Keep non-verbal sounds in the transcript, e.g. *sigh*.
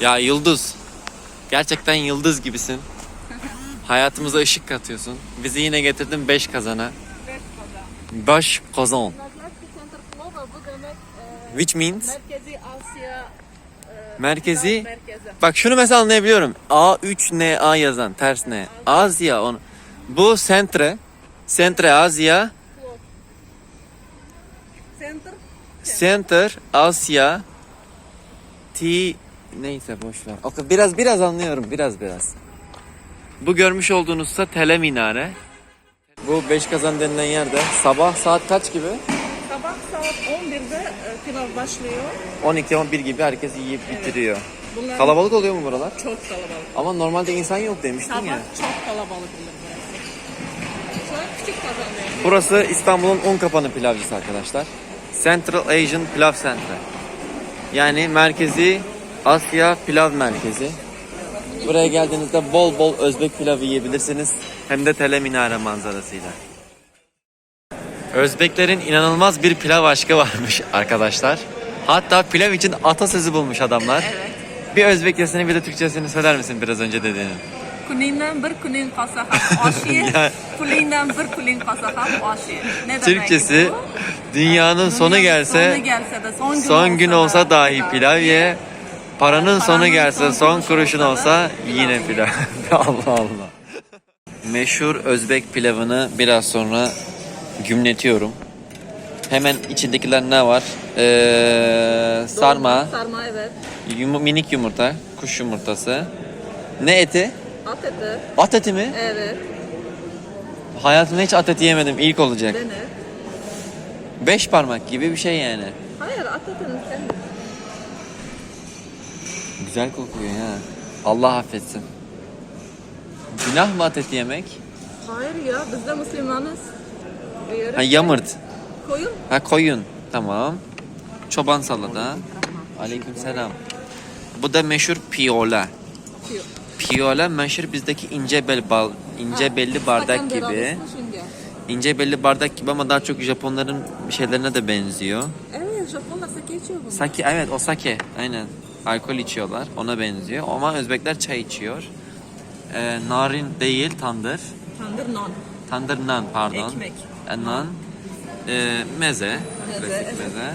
Ya Yıldız. Gerçekten yıldız gibisin. Hayatımıza ışık katıyorsun. Bizi yine getirdin 5 kazana. 5 kazan. E, Which means Merkezi Asya e, Merkezi-. Bak şunu mesela anlayabiliyorum. A3NA yazan ters ne? Asya onu. Bu Centre. Centre Asya. Center Center Asya. T neyse boş ver. Okay, biraz biraz anlıyorum. Biraz biraz. Bu görmüş olduğunuzsa Tele Minare. Bu beş kazan denilen yerde sabah saat kaç gibi? sabah saat 11'de e, pilav başlıyor. 12-11 gibi herkes yiyip bitiriyor. Bunlar Kalabalık oluyor mu buralar? çok kalabalık. Ama normalde insan yok demiştin Sabah ya. çok kalabalık olur burası. Küçük kazanıyor. Burası İstanbul'un un kapanı pilavcısı arkadaşlar. Central Asian Pilav Center. Yani merkezi Asya Pilav Merkezi. Buraya geldiğinizde bol bol Özbek pilavı yiyebilirsiniz. Hem de tele minare manzarasıyla. Özbeklerin inanılmaz bir pilav aşkı varmış *laughs* arkadaşlar. Hatta pilav için atasözü bulmuş adamlar. Evet. Bir Özbekçesini bir de Türkçesini söyler misin biraz önce dediğini? Kuninden bir kunin kasaham *laughs* aşiye, kulinden bir kulin kasaham aşiye. Ne Türkçesi bu? dünyanın sonu Dünyanın gelse sonu gelse de son gün, Son gün olsa da dahi pilav ye. Paranın sonu gelse son son kuruşu kuruşun olsa yine pilav. *laughs* Allah Allah. Meşhur Özbek pilavını biraz sonra gümletiyorum. Hemen içindekiler ne var? Ee, sarma, Sarma evet. yum- minik yumurta, kuş yumurtası. Ne eti? At eti. At eti mi? Evet. Hayatımda hiç at eti yemedim. İlk olacak. Dene. Beş parmak gibi bir şey yani. Hayır at etini sen. Güzel kokuyor ya. Allah affetsin. Günah mı at eti yemek? Hayır ya biz de Müslümanız. Yeriz. Ha yamırt. Koyun. Ha koyun. Tamam. Çoban salata. Aleyküm selam. Bu da meşhur piyola. Piyo. Piyola meşhur bizdeki ince bel bal, ince belli bardak gibi. şimdi. İnce belli bardak gibi ama daha çok Japonların şeylerine de benziyor. Evet Japonlar sake içiyor bunu. Sake evet o sake aynen. Alkol içiyorlar ona benziyor ama Özbekler çay içiyor. Ee, narin değil tandır. Tandır non. Tandır nan pardon. Ekmek. E, nan. Ee, meze. Meze, Klasik meze.